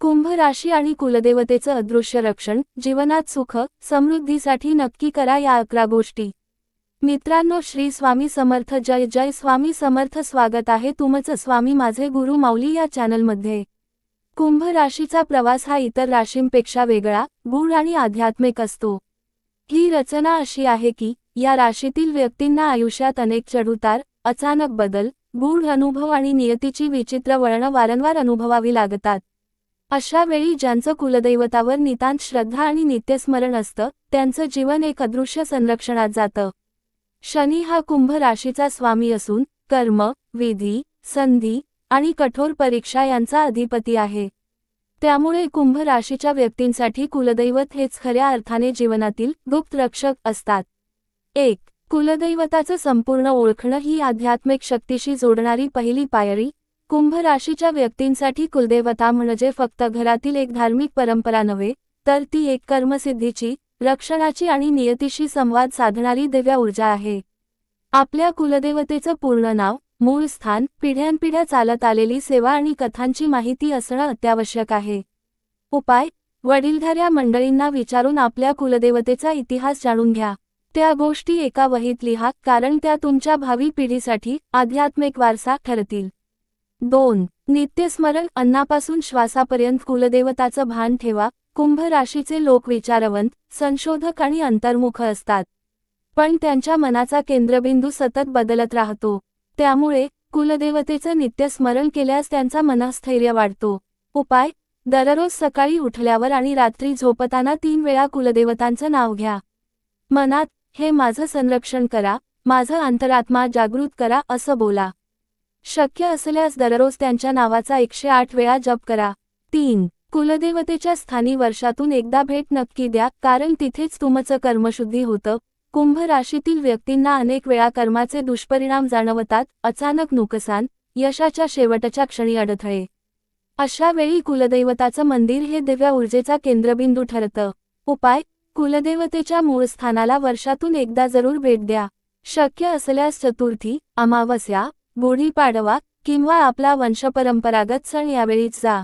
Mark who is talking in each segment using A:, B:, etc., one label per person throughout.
A: कुंभ राशी आणि कुलदेवतेचं अदृश्य रक्षण जीवनात सुख समृद्धीसाठी नक्की करा या अकरा गोष्टी. मित्रांनो श्री स्वामी समर्थ जय जय स्वामी समर्थ स्वागत आहे तुमचं स्वामी माझे गुरु माऊली या चॅनलमध्ये. कुंभ राशीचा प्रवास हा इतर राशींपेक्षा वेगळा गूढ आणि आध्यात्मिक असतो. ही रचना अशी आहे की या राशीतील व्यक्तींना आयुष्यात अनेक चढउतार अचानक बदल गूढ अनुभव आणि नियतीची विचित्र वळणं वारंवार अनुभवावी लागतात. अशा वेळी ज्यांचं कुलदैवतावर नितांत श्रद्धा आणि नित्यस्मरण असतं त्यांचं जीवन एक अदृश्य संरक्षणात जातं. शनी हा कुंभ राशीचा स्वामी असून कर्म विधी संधी आणि कठोर परीक्षा यांचा अधिपती आहे. त्यामुळे कुंभ राशीच्या व्यक्तींसाठी कुलदैवत हेच खऱ्या अर्थाने जीवनातील गुप्त रक्षक असतात. एक कुलदैवताचं संपूर्ण ओळखणं ही आध्यात्मिक शक्तीशी जोडणारी पहिली पायरी कुंभ राशीच्या व्यक्तींसाठी कुलदेवता म्हणजे फक्त घरातील एक धार्मिक परंपरा नव्हे तर ती एक कर्मसिद्धीची रक्षणाची आणि नियतीशी संवाद साधणारी दिव्या ऊर्जा आहे. आपल्या कुलदेवतेचं पूर्ण नाव मूळ स्थान पिढ्यानपिढ्या चालत आलेली सेवा आणि कथांची माहिती असणं अत्यावश्यक आहे. उपाय वडीलधाऱ्या मंडळींना विचारून आपल्या कुलदेवतेचा इतिहास जाणून घ्या. त्या गोष्टी एका वहीत लिहा कारण त्या तुमच्या भावी पिढीसाठी आध्यात्मिक वारसा ठरतील. दोन नित्यस्मरण अन्नापासून श्वासापर्यंत कुलदेवताचं भान ठेवा. कुंभ राशीचे लोक विचारवंत संशोधक आणि अंतर्मुख असतात. पण त्यांच्या मनाचा केंद्रबिंदू सतत बदलत राहतो. त्यामुळे कुलदेवतेचं नित्यस्मरण केल्यास त्यांचा मनस्थैर्य वाढतो. उपाय दररोज सकाळी उठल्यावर आणि रात्री झोपताना तीन वेळा कुलदेवतांचं नाव घ्या. मनात हे माझं संरक्षण करा माझं अंतरात्मा जागृत करा असं बोला. शक्य असल्यास दररोज त्यांच्या नावाचा एकशे आठ वेळा जप करा. तीन कुलदेवतेच्या स्थानी वर्षातून एकदा भेट नक्की द्या कारण तिथेच तुमचं कर्मशुद्धी होतं. कुंभ राशीतील व्यक्तींना अनेक वेळा कर्माचे दुष्परिणाम जाणवतात. अचानक नुकसान यशाच्या शेवटच्या क्षणी अडथळे. अशा वेळी कुलदैवताचं मंदिर हे दिव्या ऊर्जेचा केंद्रबिंदू ठरतं. उपाय कुलदेवतेच्या मूळ स्थानाला वर्षातून एकदा जरूर भेट द्या. शक्य असल्यास चतुर्थी अमावस्या गुढीपाडवा किंवा आपला वंशपरंपरागत सण यावेळीच जा.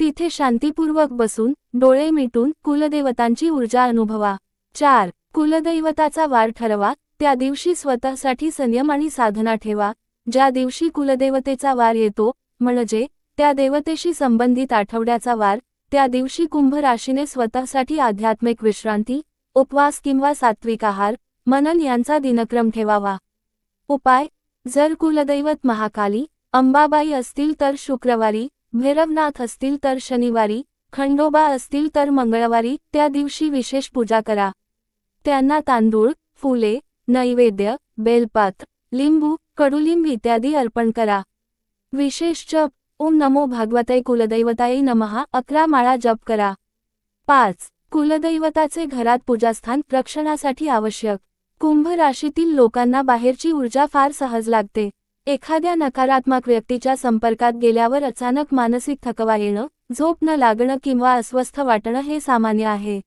A: तिथे शांतीपूर्वक बसून डोळे मिटून कुलदेवतांची ऊर्जा अनुभवा. चार. कुलदैवताचा वार ठरवा. त्या दिवशी स्वतःसाठी संयम आणि साधना ठेवा. ज्या दिवशी कुलदेवतेचा वार येतो म्हणजे त्या देवतेशी संबंधित आठवड्याचा वार त्या दिवशी कुंभ राशीने स्वतःसाठी आध्यात्मिक विश्रांती उपवास किंवा सात्विक आहार मनन यांचा दिनक्रम ठेवावा. उपाय. जर कुलदैवत महाकाली अंबाबाई असतील तर शुक्रवारी भैरवनाथ असतील तर शनिवारी खंडोबा असतील तर मंगळवारी त्या दिवशी विशेष पूजा करा. त्यांना तांदूळ फुले नैवेद्य बेलपात लिंबू कडुलिंब इत्यादी अर्पण करा. विशेष जप ओम नमो भागवताय कुलदैवताय नमहा अकरा माळा जप करा. पाच कुलदैवताचे घरात पूजास्थान रक्षणासाठी आवश्यक. कुंभ राशीतील लोकांना बाहेरची ऊर्जा फार सहज लागते. एखाद्या नकारात्मक व्यक्तीच्या संपर्कात गेल्यावर अचानक मानसिक थकवा येणं झोप न लागणं किंवा अस्वस्थ वाटणं हे सामान्य आहे.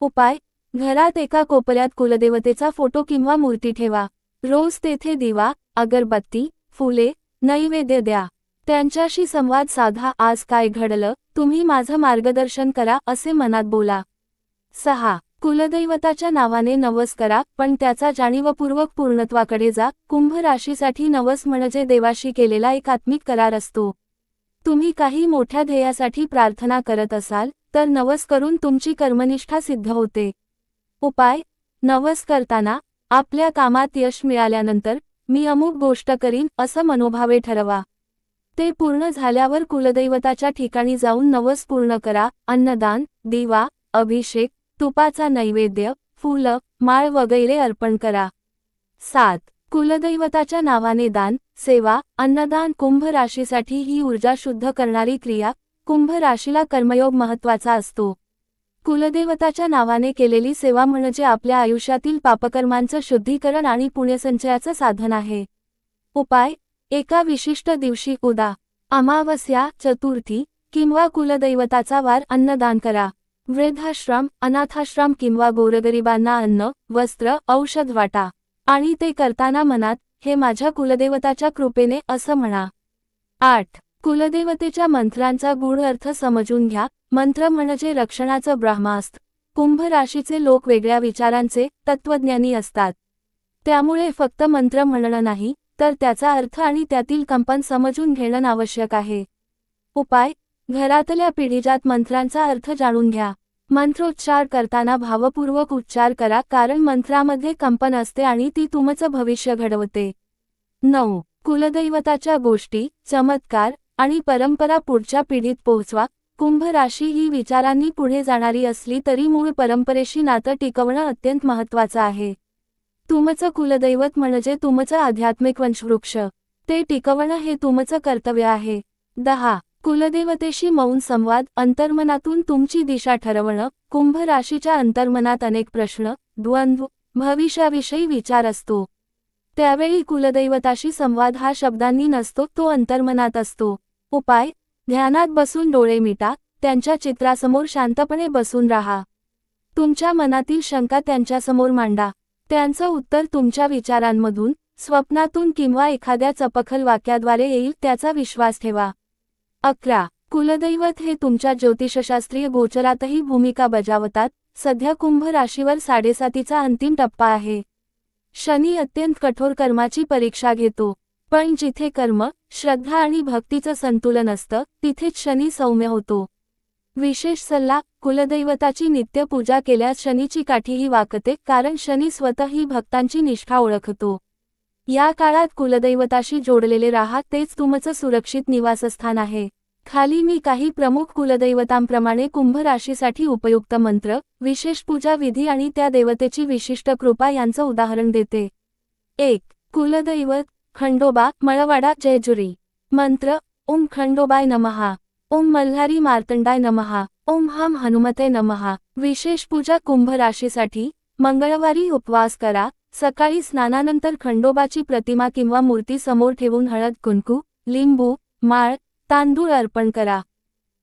A: उपाय घरात एका कोपऱ्यात कुलदेवतेचा फोटो किंवा मूर्ती ठेवा. रोज तेथे दिवा अगरबत्ती फुले नैवेद्य द्या. त्यांच्याशी संवाद साधा आज काय घडलं तुम्ही माझं मार्गदर्शन करा असे मनात बोला. सहा कुलदैवताच्या नावाने नवस करा पण त्याचा जाणीवपूर्वक पूर्णत्वाकडे जा. कुंभ राशीसाठी नवस म्हणजे देवाशी केलेला एक आत्मिक करार असतो. तुम्ही काही मोठ्या ध्येयासाठी प्रार्थना करत असाल तर नवस करून तुमची कर्मनिष्ठा सिद्ध होते. उपाय नवस करताना आपल्या कामात यश मिळाल्यानंतर मी अमुक गोष्ट करीन असं मनोभावे ठरवा. ते पूर्ण झाल्यावर कुलदैवताच्या ठिकाणी जाऊन नवस पूर्ण करा. अन्नदान दिवा अभिषेक तुपाचा नैवेद्य फुलं माळ वगैरे अर्पण करा. सात. कुलदैवताच्या नावाने दान सेवा अन्नदान कुंभ राशीसाठी ही ऊर्जा शुद्ध करणारी क्रिया कुंभ राशीला कर्मयोग महत्त्वाचा असतो. कुलदेवताच्या नावाने केलेली सेवा म्हणजे आपल्या आयुष्यातील पापकर्मांचं शुद्धीकरण आणि पुण्यसंचयाचं साधन आहे. उपाय. एका विशिष्ट दिवशी उदा. अमावस्या चतुर्थी किंवा कुलदैवताचा वार अन्नदान करा. वृद्धाश्रम अनाथाश्रम किंवा गोरगरिबांना अन्न वस्त्र औषध वाटा. आणि ते करताना मनात हे माझ्या कुलदेवताच्या कृपेने असं म्हणा. आठ. कुलदेवतेच्या मंत्रांचा गूढ अर्थ समजून घ्या. मंत्र म्हणजे रक्षणाचं ब्रह्मास्त्र. कुंभ राशीचे लोक वेगळ्या विचारांचे तत्वज्ञानी असतात. त्यामुळे फक्त मंत्र म्हणणं नाही तर त्याचा अर्थ आणि त्यातील कंपन समजून घेणं आवश्यक आहे. उपाय घरातल्या पिढीजात मंत्रांचा अर्थ जाणून घ्या. मंत्रोच्चार करताना भावपूर्वक उच्चार करा कारण मंत्रामध्ये कंपन असते आणि ती तुमचं भविष्य घडवते. नऊ. कुलदैवताच्या गोष्टी चमत्कार आणि परंपरा पुढच्या पिढीत पोहोचवा. कुंभ राशी ही विचारांनी पुढे जाणारी असली तरी मूळ परंपरेशी नातं टिकवणं अत्यंत महत्वाचं आहे. तुमचं कुलदैवत म्हणजे तुमचं आध्यात्मिक वंशवृक्ष. ते टिकवणं हे तुमचं कर्तव्य आहे. दहा. कुलदेवतेशी मौन संवाद अंतर्मनातून तुमची दिशा ठरवणं कुंभ राशीच्या अंतर्मनात अनेक प्रश्न द्वंद्व भविष्याविषयी विचार असतो. त्यावेळी कुलदैवताशी संवाद हा शब्दांनी नसतो तो अंतर्मनात असतो. उपाय ध्यानात बसून डोळे मिटा त्यांच्या चित्रासमोर शांतपणे बसून राहा. तुमच्या मनातील शंका त्यांच्यासमोर मांडा. त्यांचं उत्तर तुमच्या विचारांमधून स्वप्नातून किंवा एखाद्या चपखल वाक्याद्वारे येईल त्याचा विश्वास ठेवा. अकरा. कुलदैवत हे तुमच्या ज्योतिषशास्त्रीय गोचरातही भूमिका बजावतात. सध्या कुंभ राशीवर साडेसातीचा अंतिम टप्पा आहे. शनी अत्यंत कठोर कर्माची परीक्षा घेतो. पण जिथे कर्म श्रद्धा आणि भक्तीचं संतुलन असतं तिथेच शनी सौम्य होतो. विशेष सल्ला कुलदैवताची नित्य पूजा केल्यास शनीची काठीही वाकते कारण शनी स्वतःही भक्तांची निष्ठा ओळखतो. या काळात कुलदैवताशी जोडलेले राहा तेच तुमचं सुरक्षित निवासस्थान आहे. खाली मी काही प्रमुख कुलदैवतांप्रमाणे कुंभ राशीसाठी उपयुक्त मंत्र विशेष पूजा विधी आणि त्या देवतेची विशिष्ट कृपा यांचं उदाहरण देते. एक कुलदैवत खंडोबा मळवाडा जयजुरी. मंत्र ओम खंडोबाय नमहा. ओम मल्हारी मार्तंडाय नमहा. ओम हम हनुमते नमहा. विशेष पूजा कुंभ राशीसाठी मंगळवारी उपवास करा सकाळी स्नानानंतर खंडोबाची प्रतिमा किंवा मूर्ती समोर ठेवून हळद कुंकू लिंबू माळ तांदूळ अर्पण करा.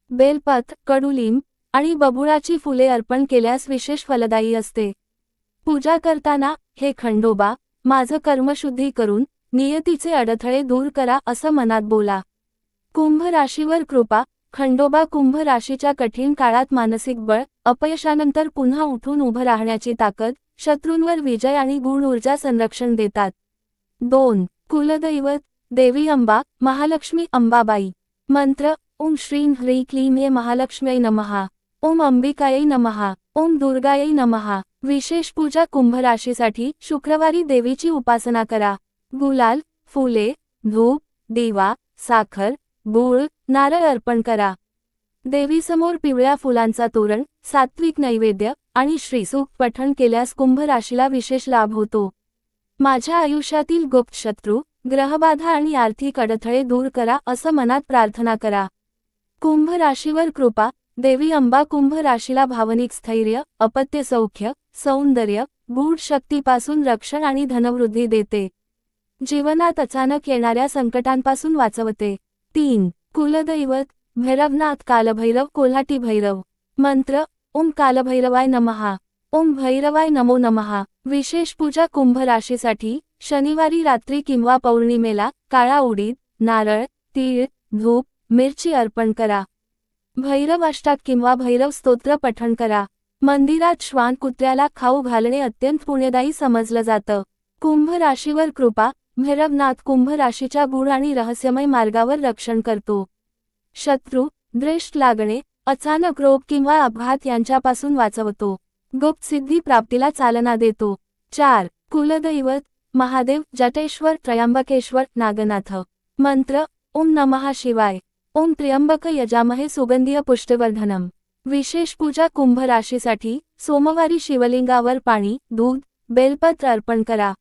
A: बेलपथ कडुलिंब आणि बबुळाची फुले अर्पण केल्यास विशेष फलदायी असते. पूजा करताना हे खंडोबा माझं कर्मशुद्धी करून नियतीचे अडथळे दूर करा असं मनात बोला. कुंभ राशीवर कृपा खंडोबा कुंभ राशीच्या कठीण काळात मानसिक बळ अपयशानंतर पुन्हा उठून उभं राहण्याची ताकद शत्रूंवर विजय आणि गुण ऊर्जा संरक्षण देतात. दोन कुलदैवत देवी अंबा महालक्ष्मी अंबाबाई. मंत्र ओम श्रीं ह्री क्लीं ये महालक्ष्म्यै नमहा ओम अंबिकायै नमहा ओम दुर्गायै नमहा विशेष पूजा कुंभ राशीसाठी शुक्रवारी देवीची उपासना करा. गुलाल फुले धूप दिवा साखर गूळ नारळ अर्पण करा. देवीसमोर पिवळ्या फुलांचा तोरण सात्विक नैवेद्य आणि श्रीसुख पठण केल्यास कुंभ राशीला विशेष लाभ होतो. माझ्या आयुष्यातील गुप्त शत्रू ग्रहबाधा आणि आर्थिक अडथळे दूर करा असं मनात प्रार्थना करा. कुंभ राशीवर कृपा देवी अंबा कुंभ राशीला भावनिक स्थैर्य अपत्य सौख्य सौंदर्य गूढ शक्तीपासून रक्षण आणि धनवृद्धी देते. जीवनात अचानक येणाऱ्या संकटांपासून वाचवते. तीन कुलदैवत भैरवनाथ कालभैरव कोल्हाटी भैरव. मंत्र ओम कालभैरवाय नमहा ओम भैरवाय नमो नमहा विशेष पूजा कुंभ राशीसाठी शनिवारी रात्री किंवा पौर्णिमेला काळा उडीद नारळ तीळ धूप मिरची अर्पण करा. भैरव अष्टाक किंवा भैरव स्तोत्र पठण करा. मंदिरात श्वान कुत्र्याला खाऊ घालणे अत्यंत पुण्यदायी समजलं जातं. कुंभ राशीवर कृपा भैरवनाथ कुंभ राशीच्या गुढ आणि रहस्यमय मार्गावर रक्षण करतो. शत्रू दृष्ट लागणे अचानक रोग किंवा अपघात यांच्यापासून वाचवतो. गुप्त सिद्धी प्राप्तीला चालना देतो. चार कुलदैवत महादेव जटेश्वर त्र्यंबकेश्वर नागनाथ. मंत्र ओम नमः शिवाय. ओम त्र्यंबक यजामहे सुगंधीय पुष्टवर्धनम. विशेष पूजा कुंभ राशीसाठी सोमवारी शिवलिंगावर पाणी दूध बेलपत्र अर्पण करा.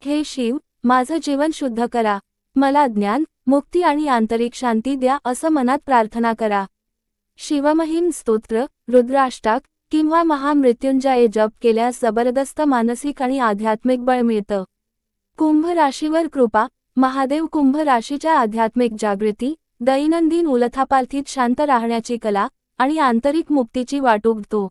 A: हे शिव माझं जीवन शुद्ध करा. मला ज्ञान मुक्ती आणि आंतरिक शांती द्या असं मनात प्रार्थना करा. शिवमहिम स्तोत्र रुद्राष्टाक किंवा महामृत्युंजय जप केल्यास जबरदस्त मानसिक आणि आध्यात्मिक बळ मिळतं. कुंभ राशीवर कृपा महादेव कुंभ राशीच्या आध्यात्मिक जागृती दैनंदिन उलथापालथीत शांत राहण्याची कला आणि आंतरिक मुक्तीची वाट उगतो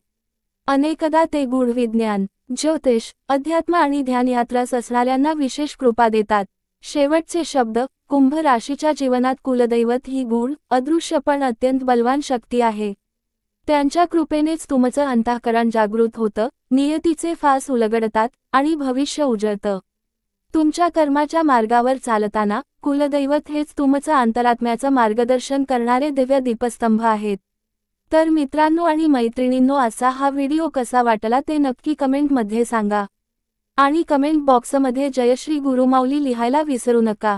A: अनेकदा ते गूढ विज्ञान ज्योतिष अध्यात्म आणि ध्यानयात्रास असणाऱ्यांना विशेष कृपा देतात. शेवटचे शब्द कुंभ राशीच्या जीवनात कुलदैवत ही गुण अदृश्य पण अत्यंत बलवान शक्ती आहे. त्यांच्या कृपेनेच तुमचं अंतःकरण जागृत होतं नियतीचे फास उलगडतात आणि भविष्य उजळतं. तुमच्या कर्माच्या मार्गावर चालताना कुलदैवत हेच तुमचं अंतरात्म्याचं मार्गदर्शन करणारे दिव्य दीपस्तंभ आहेत. तर मित्रांनो आणि मैत्रिणींनो असा हा व्हिडिओ कसा वाटला ते नक्की कमेंटमध्ये सांगा. आणि कमेंट बॉक्समध्ये जयश्री गुरुमाऊली लिहायला विसरू नका.